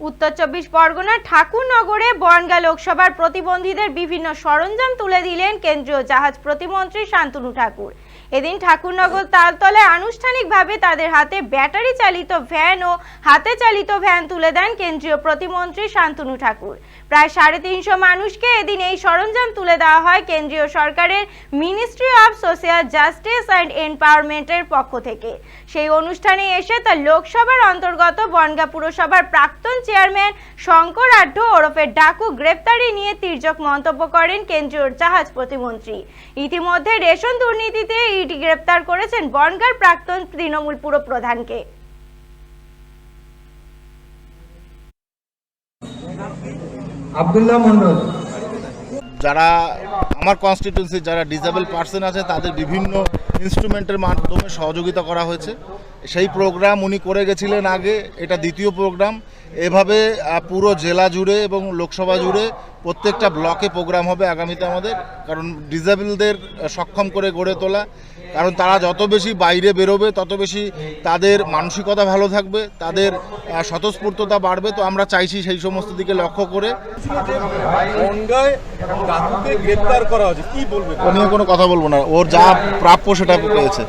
উত্তর চব্বিশ পরগনার ঠাকুরনগরে বনগা লোকসভার প্রতিবন্ধীদের বিভিন্ন সরঞ্জাম তুলে দিলেন কেন্দ্রীয় জাহাজ প্রতিমন্ত্রী শান্তনু ঠাকুর। এদিন ঠাকুরনগর তালতলায় আনুষ্ঠানিকভাবে তাদের হাতে ব্যাটারি চালিত ভ্যান ও হাতে চালিত ভ্যান তুলে দেন কেন্দ্রীয় প্রতিমন্ত্রী শান্তনু ঠাকুর। প্রায় সাড়ে তিনশো মানুষকে এদিন এই সরঞ্জাম তুলে দেওয়া হয় কেন্দ্রীয় সরকারের ministry of social justice and এম্পাওয়ারমেন্টের পক্ষ থেকে। সেই অনুষ্ঠানে এসে তা লোকসভার অন্তর্গত বনগা পুরসভার প্রাক্তন চেয়ারম্যান শঙ্কর আঢ্য ওরফে ডাকু গ্রেপ্তারি নিয়ে তির্যক মন্তব্য করেন কেন্দ্রীয় জাহাজ প্রতিমন্ত্রী। ইতিমধ্যে রেশন দুর্নীতিতে ইডি গ্রেপ্তার করেছেন বনগার প্রাক্তন তৃণমূল পুর প্রধানকে। আবদুল্লাহ মন্ডল যারা আমার কনস্টিটিউন্সি যারা ডিসেবল পার্সন আছে তাদের বিভিন্ন ইনস্ট্রুমেন্টের মাধ্যমে সহযোগিতা করা হয়েছে। সেই প্রোগ্রাম উনি করে গেছিলেন আগে এটা দ্বিতীয় প্রোগ্রাম এভাবে পুরো জেলা জুড়ে এবং লোকসভা জুড়ে প্রত্যেকটা ব্লকে প্রোগ্রাম হবে আগামীতে আমাদের কারণ ডিসেবলদের সক্ষম করে গড়ে তোলা। কারণ তারা যত বেশি বাইরে বেরোবে তত বেশি তাদের মানসিকতা ভালো থাকবে তাদের স্বতঃস্ফূর্ততা বাড়বে। তো আমরা চাইছি সেই সমস্ত দিকে লক্ষ্য করে। গ্রেপ্তার করা হয়েছে। কি বলবেন? ও কোনো কথা বলব না। ওর যা প্রাপ্য সেটা পেয়েছে।